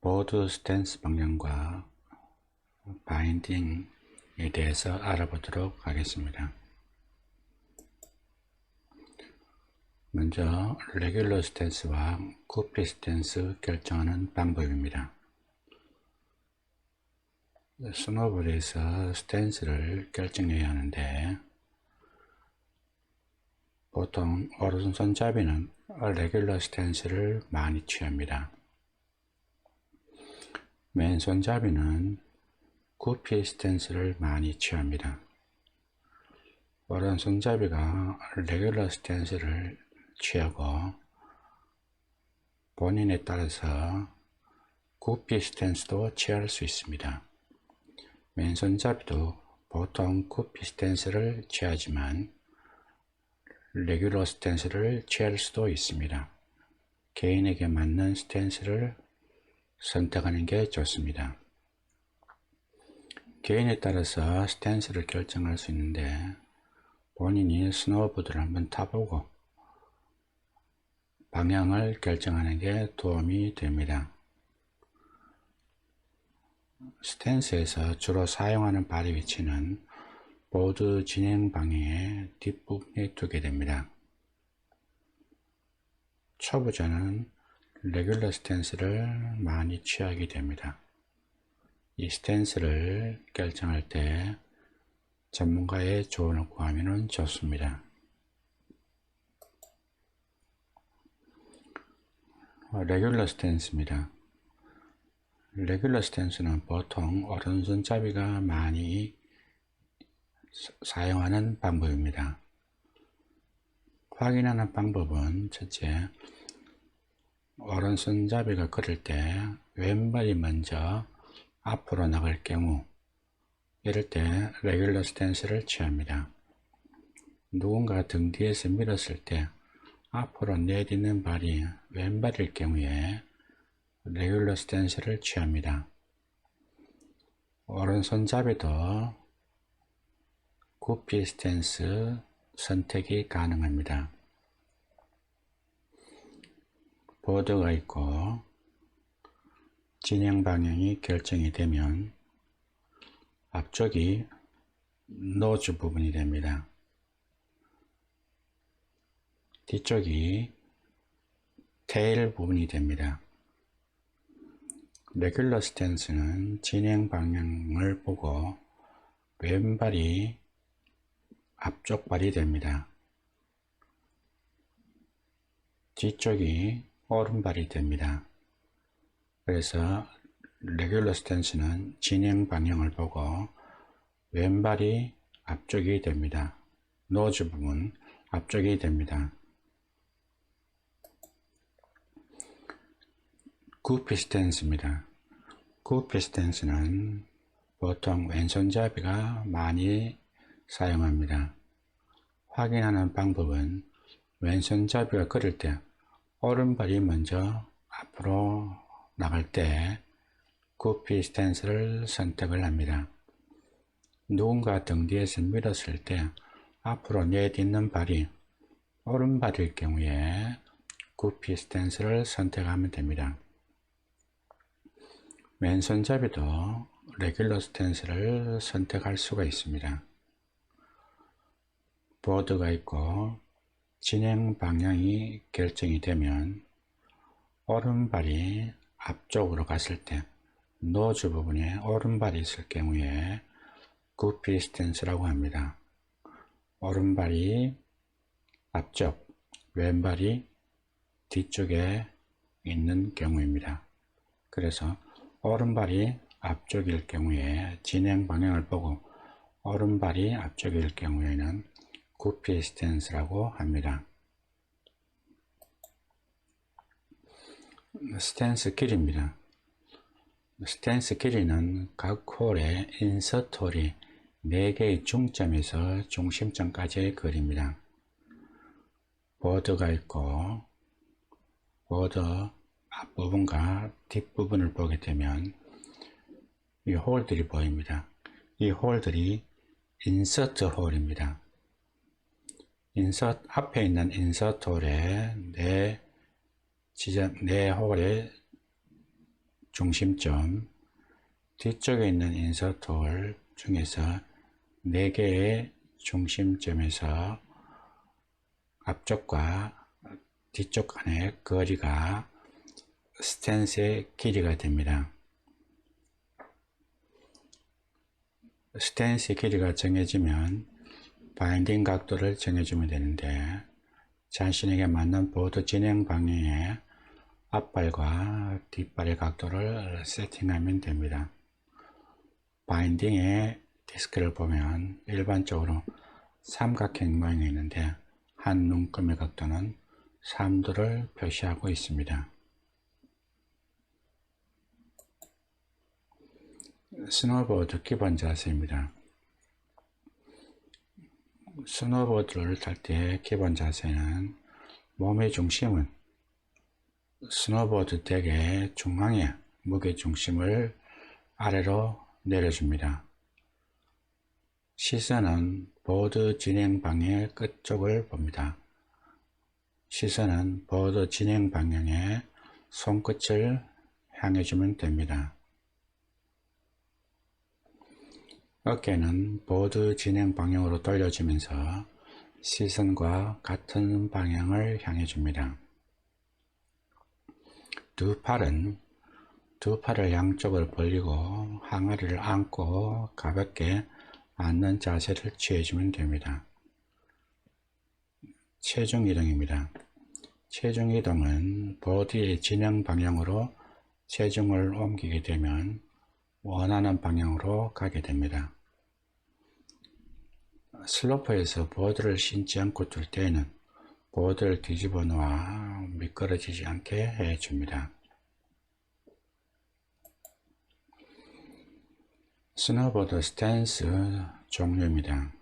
보드 스탠스 방향과 바인딩에 대해서 알아보도록 하겠습니다. 먼저 레귤러 스탠스와 쿠피 스탠스 결정하는 방법입니다. 스노볼에서 스탠스를 결정해야 하는데 보통 오른손 잡이는 레귤러 스탠스를 많이 취합니다. 왼손 잡이는 구피 스탠스를 많이 취합니다. 오른손 잡이가 레귤러 스탠스를 취하고 본인에 따라서 구피 스탠스도 취할 수 있습니다. 왼손잡이도 보통 구피 스탠스를 취하지만 레귤러 스탠스를 취할 수도 있습니다. 개인에게 맞는 스탠스를 선택하는 게 좋습니다. 개인에 따라서 스탠스를 결정할 수 있는데 본인이 스노우보드를 한번 타보고 방향을 결정하는 게 도움이 됩니다. 스탠스에서 주로 사용하는 발의 위치는 보드 진행 방향의 뒷부분에 두게 됩니다. 초보자는 레귤러 스탠스를 많이 취하게 됩니다. 이 스탠스를 결정할 때 전문가의 조언을 구하면 좋습니다. 레귤러 스탠스입니다. 레귤러 스탠스는 보통 오른손잡이가 많이 사용하는 방법입니다. 확인하는 방법은 첫째, 오른손잡이가 걸을 때 왼발이 먼저 앞으로 나갈 경우 이럴 때 레귤러 스탠스를 취합니다. 누군가 등 뒤에서 밀었을 때 앞으로 내딛는 발이 왼발일 경우에 레귤러 스탠스를 취합니다. 오른손잡이도 구피 스탠스 선택이 가능합니다. 보드가 있고 진행 방향이 결정이 되면 앞쪽이 노즈 부분이 됩니다. 뒤쪽이 테일 부분이 됩니다. 레귤러 스탠스는 진행 방향을 보고 왼발이 앞쪽 발이 됩니다. 뒤쪽이 오른발이 됩니다. 그래서 레귤러 스탠스는 진행 방향을 보고 왼발이 앞쪽이 됩니다. 노즈 부분 앞쪽이 됩니다. 구피 스탠스입니다. 구피 스탠스는 보통 왼손잡이가 많이 사용합니다. 확인하는 방법은 왼손잡이가 걸을 때 오른발이 먼저 앞으로 나갈 때 구피 스탠스를 선택을 합니다. 누군가 등 뒤에서 밀었을 때 앞으로 내딛는 발이 오른발일 경우에 구피 스탠스를 선택하면 됩니다. 왼손잡이도 레귤러 스탠스를 선택할 수가 있습니다. 보드가 있고 진행 방향이 결정이 되면 오른발이 앞쪽으로 갔을 때 노즈 부분에 오른발이 있을 경우에 구피 스탠스라고 합니다. 오른발이 앞쪽, 왼발이 뒤쪽에 있는 경우입니다. 그래서 오른발이 앞쪽일 경우에 진행 방향을 보고 오른발이 앞쪽일 경우에는 구피 스탠스라고 합니다. 스탠스 길입니다. 스탠스 길이는 각 홀의 인서트 홀이 4개의 중점에서 중심점까지의 거리입니다. 보드가 있고 보드 앞부분과 뒷부분을 보게 되면 이 홀들이 보입니다. 이 홀들이 인서트 홀입니다. 인서 앞에 있는 인서트 홀의 네 지점 네 홀의 중심점 뒤쪽에 있는 인서트 홀 중에서 네 개의 중심점에서 앞쪽과 뒤쪽 간의 거리가 스탠스의 길이가 됩니다. 스탠스의 길이가 정해지면 바인딩 각도를 정해주면 되는데 자신에게 맞는 보드 진행 방향의 앞발과 뒷발의 각도를 세팅하면 됩니다. 바인딩의 디스크를 보면 일반적으로 삼각형 모양이 있는데 한 눈금의 각도는 3도를 표시하고 있습니다. 스노보드 기본 자세입니다. 스노보드를 탈 때 기본 자세는 몸의 중심은 스노보드 덱의 중앙에 무게 중심을 아래로 내려줍니다. 시선은 보드 진행 방향의 끝쪽을 봅니다. 시선은 보드 진행 방향의 손끝을 향해 주면 됩니다. 어깨는 보드 진행 방향으로 돌려주면서 시선과 같은 방향을 향해 줍니다. 두 팔은 두 팔을 양쪽으로 벌리고 항아리를 안고 가볍게 앉는 자세를 취해주면 됩니다. 체중 이동입니다. 체중 이동은 보드의 진행 방향으로 체중을 옮기게 되면 원하는 방향으로 가게 됩니다. 슬로프에서 보드를 신지 않고 둘 때에는 보드를 뒤집어 놓아 미끄러지지 않게 해줍니다. 스노보드 스탠스 종류입니다.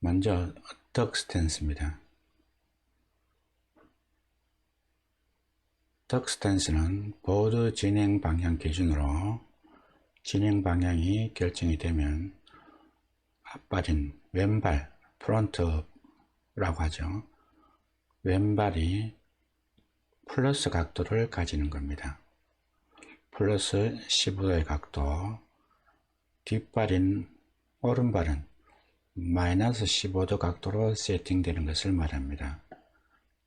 먼저 덕 스탠스입니다. 덕 스탠스는 보드 진행 방향 기준으로 진행 방향이 결정이 되면 앞발인 왼발 프론트라고 하죠. 왼발이 플러스 각도를 가지는 겁니다. 플러스 15도의 각도 뒷발인 오른발은 마이너스 15도 각도로 세팅되는 것을 말합니다.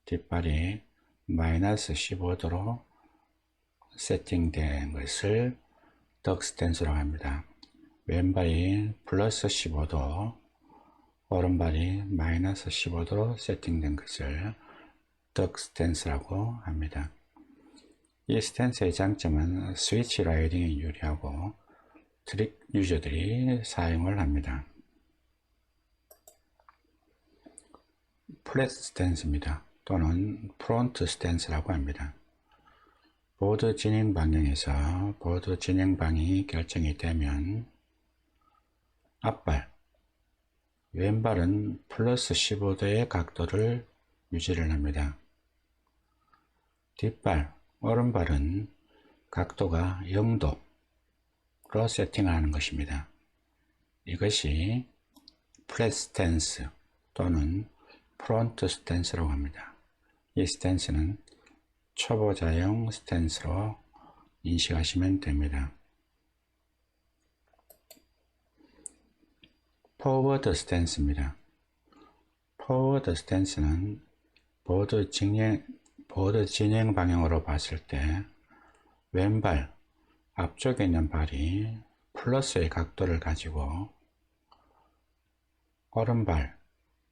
뒷발이 마이너스 15도로 세팅된 것을 덕스탠스라고 합니다. 왼발이 플러스 15도, 오른발이 마이너스 15도로 세팅된 것을 덕스탠스라고 합니다. 이 스탠스의 장점은 스위치 라이딩에 유리하고 트릭 유저들이 사용을 합니다. 플랫 스탠스입니다. 또는 프론트 스탠스라고 합니다. 보드 진행 방향에서 보드 진행 방향이 결정이 되면 앞발, 왼발은 플러스 15도의 각도를 유지를 합니다. 뒷발, 오른발은 각도가 0도로 세팅을 하는 것입니다. 이것이 플랫 스탠스 또는 프론트 스탠스라고 합니다. 이 스탠스는 초보자용 스탠스로 인식하시면 됩니다. 포워드 스탠스입니다. 포워드 스탠스는 보드 진행, 보드 진행 방향으로 봤을 때 왼발 앞쪽에 있는 발이 플러스의 각도를 가지고 오른발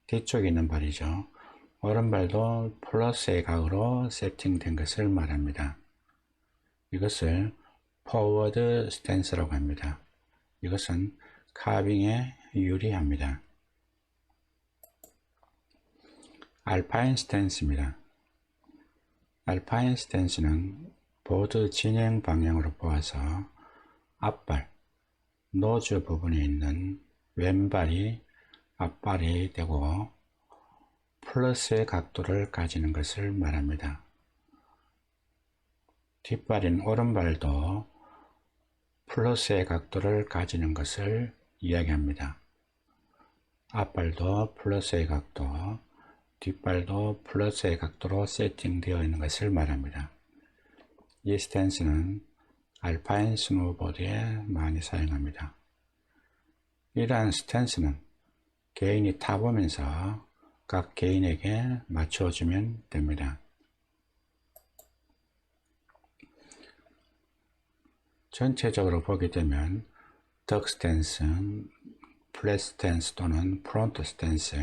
뒤쪽에 있는 발이죠. 오른발도 플러스의 각으로 세팅된 것을 말합니다. 이것을 포워드 스탠스라고 합니다. 이것은 카빙에 유리합니다. 알파인 스탠스입니다. 알파인 스탠스는 보드 진행 방향으로 보아서 앞발, 노즈 부분에 있는 왼발이 앞발이 되고 플러스의 각도를 가지는 것을 말합니다. 뒷발인 오른발도 플러스의 각도를 가지는 것을 이야기합니다. 앞발도 플러스의 각도, 뒷발도 플러스의 각도로 세팅되어 있는 것을 말합니다. 이 스탠스는 알파인 스노우보드에 많이 사용합니다. 이러한 스탠스는 개인이 타보면서 각 개인에게 맞춰주면 됩니다. 전체적으로 보게 되면 덕 스탠스, 플랫 스탠스 또는 프론트 스탠스,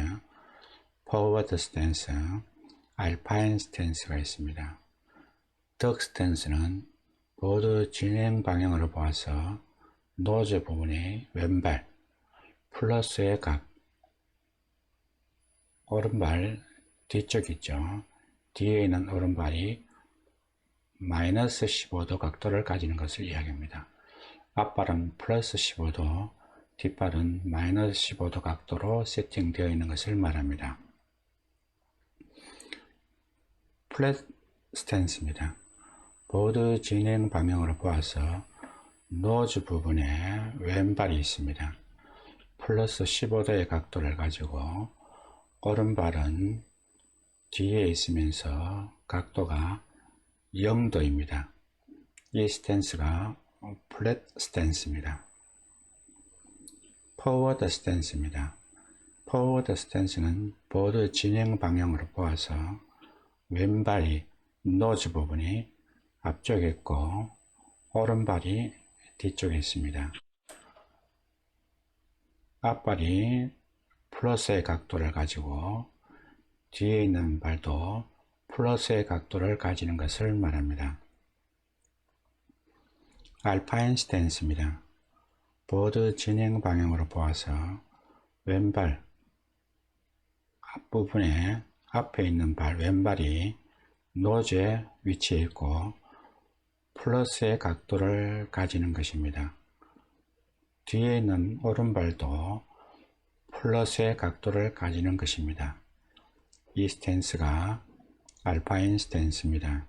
포워드 스탠스, 알파인 스탠스가 있습니다. 덕 스탠스는 보드 진행 방향으로 보아서 노즈 부분이 왼발 플러스의 각 오른발 뒤쪽 있죠. 뒤에 있는 오른발이 마이너스 15도 각도를 가지는 것을 이야기합니다. 앞발은 플러스 15도, 뒷발은 마이너스 15도 각도로 세팅되어 있는 것을 말합니다. 플랫 스탠스입니다. 보드 진행 방향으로 보아서 노즈 부분에 왼발이 있습니다. 플러스 15도의 각도를 가지고 오른발은 뒤에 있으면서 각도가 0도입니다. 이 스탠스가 플랫 스탠스입니다. 포워드 스탠스입니다. 포워드 스탠스는 보드 진행 방향으로 보아서 왼발이 노즈 부분이 앞쪽에 있고 오른발이 뒤쪽에 있습니다. 앞발이 플러스의 각도를 가지고 뒤에 있는 발도 플러스의 각도를 가지는 것을 말합니다. 알파인 스탠스입니다. 보드 진행 방향으로 보아서 왼발 앞부분에 앞에 있는 발 왼발이 노즈에 위치해 있고 플러스의 각도를 가지는 것입니다. 뒤에 있는 오른발도 플러스의 각도를 가지는 것입니다. 이 스탠스가 알파인 스탠스입니다.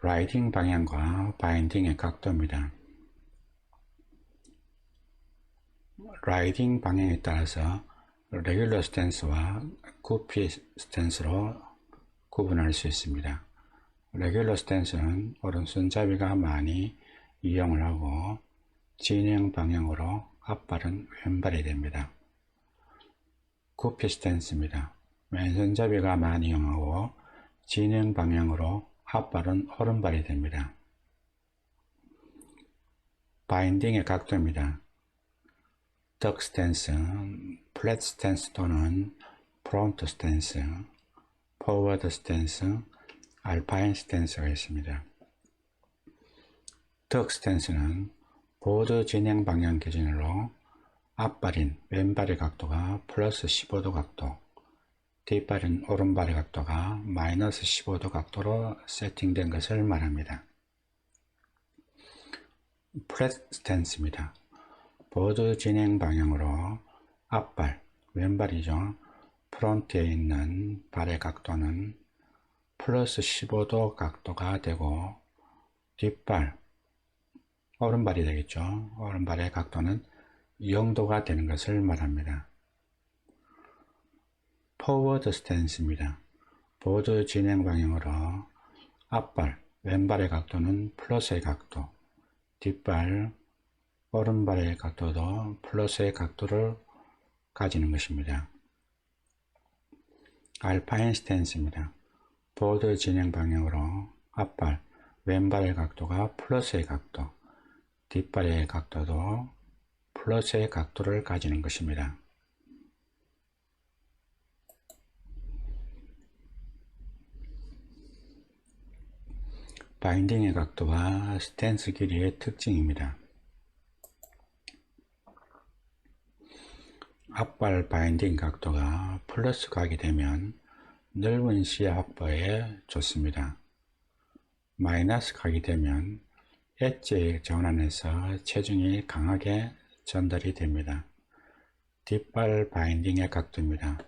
라이딩 방향과 바인딩의 각도입니다. 라이딩 방향에 따라서 레귤러 스탠스와 구피 스탠스로 구분할 수 있습니다. 레귤러 스탠스는 오른손잡이가 많이 이용을 하고 진행 방향으로 앞발은 왼발이 됩니다. 구피 스탠스입니다. 왼손잡이가 많이 이용하고 진행 방향으로 앞발은 오른발이 됩니다. 바인딩의 각도입니다. 덕 스탠스, 플랫 스탠스 또는 프론트 스탠스, 포워드 스탠스, 알파인 스탠스가 있습니다. 덕 스탠스는 보드 진행 방향 기준으로 앞발인 왼발의 각도가 플러스 15도 각도, 뒷발인 오른발의 각도가 마이너스 15도 각도로 세팅된 것을 말합니다. 플랫 스탠스입니다. 보드 진행 방향으로 앞발, 왼발이죠. 프론트에 있는 발의 각도는 플러스 15도 각도가 되고 뒷발, 오른발이 되겠죠. 오른발의 각도는 0도가 되는 것을 말합니다. 포워드 스탠스입니다. 보드 진행 방향으로 앞발, 왼발의 각도는 플러스의 각도, 뒷발, 오른발의 각도도 플러스의 각도를 가지는 것입니다. 알파인 스탠스입니다. 보드 진행 방향으로 앞발, 왼발의 각도가 플러스의 각도, 뒷발의 각도도 플러스의 각도를 가지는 것입니다. 바인딩의 각도와 스탠스 길이의 특징입니다. 앞발 바인딩 각도가 플러스 가게 되면 넓은 시야 확보에 좋습니다. 마이너스 가게 되면 엣지의 전환에서 체중이 강하게 전달이 됩니다. 뒷발 바인딩의 각도입니다.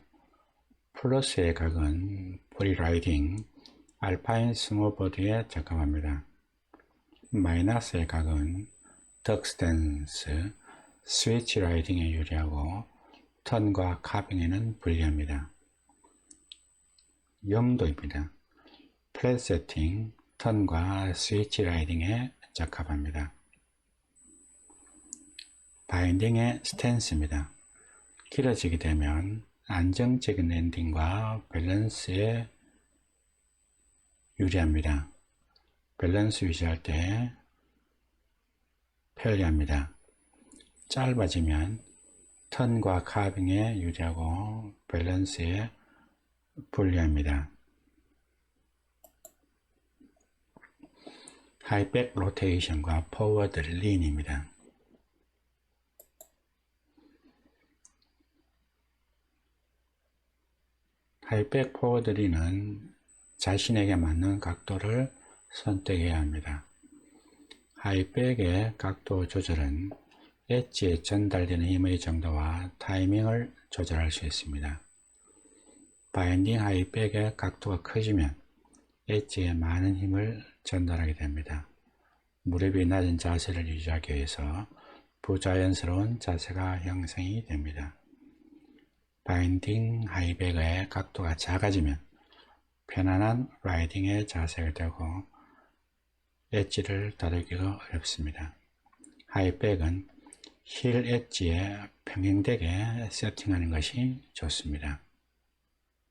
플러스의 각은 프리라이딩, 알파인 스노보드에 적합합니다. 마이너스의 각은 덕 스탠스, 스위치 라이딩에 유리하고 턴과 카빙에는 불리합니다. 염도입니다. 플랫 세팅, 턴과 스위치 라이딩에 적합합니다. 바인딩의 스탠스입니다. 길어지게 되면 안정적인 랜딩과 밸런스에 유리합니다. 밸런스 유지할 때 편리합니다. 짧아지면 턴과 카빙에 유리하고 밸런스에 불리합니다. 하이백 로테이션과 포워드 린입니다. 하이백 포워드 린은 자신에게 맞는 각도를 선택해야 합니다. 하이백의 각도 조절은 엣지에 전달되는 힘의 정도와 타이밍을 조절할 수 있습니다. 바인딩 하이백의 각도가 커지면 엣지에 많은 힘을 전달하게 됩니다. 무릎이 낮은 자세를 유지하기 위해서 부자연스러운 자세가 형성이 됩니다. 바인딩 하이백의 각도가 작아지면 편안한 라이딩의 자세가 되고 엣지를 다루기가 어렵습니다. 하이백은 힐 엣지에 평행되게 세팅하는 것이 좋습니다.